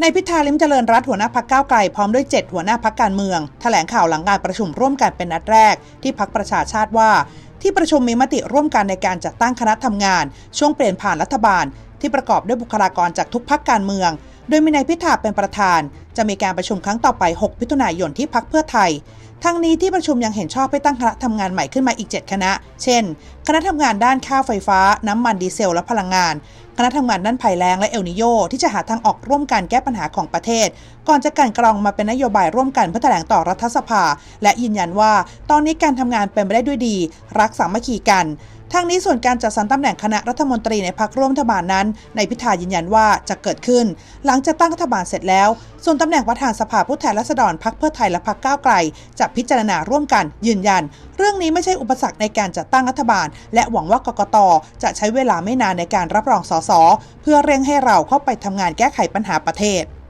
ในพิธาลิมเจริญรัฐหัวหน้าพักก้าวไกลพร้อมด้วย 7 หัวหน้าพักการเมืองแถลงข่าวหลังการประชุมร่วมกันเป็นนัดแรก ที่พักประชาชาติว่า ที่ประชุมมีมติร่วมกันในการจัดตั้งคณะทำงาน ช่วงเปลี่ยนผ่านรัฐบาล ที่ประกอบด้วยบุคลากรจากทุกพักการเมือง โดยมีนายพิธาเป็นประธานจะมีการประชุมครั้งต่อไป6มิถุนายนที่พักเพื่อไทย ทั้งนี้ที่ประชุมยังเห็นชอบให้ตั้งคณะทำงานใหม่ขึ้นมาอีก 7 คณะ เช่น คณะทำงานด้านค่าไฟฟ้า น้ำมันดีเซล และพลังงาน คณะทำงานด้านภัยแล้งและเอลนิโยที่จะหาทางออกร่วมกันแก้ปัญหาของประเทศ ก่อนจะกันกรองมาเป็นนโยบายร่วมกันเพื่อแถลงต่อรัฐสภา และยืนยันว่า ตอนนี้การทำงานเป็นไปได้ด้วยดี รักสามัคคีกันทั้งนี้ส่วนการจัดสรรตำแหน่งคณะรัฐมนตรีในพักร่วมรัฐบาลนั้น ในพิธายืนยันว่าจะเกิดขึ้น หลังจากตั้งรัฐบาลเสร็จแล้ว ส่วนตำแหน่งประธานสภาผู้แทนราษฎรพักเพื่อไทยและพักก้าวไกล จะพิจารณาร่วมกันยืนยัน เรื่องนี้ไม่ใช่อุปสรรคในการจัดตั้งรัฐบาล และหวังว่ากกตจะใช้เวลาไม่นานในการรับรองสสเพื่อเร่งให้เราเข้าไปทำงานแก้ไขปัญหาประเทศ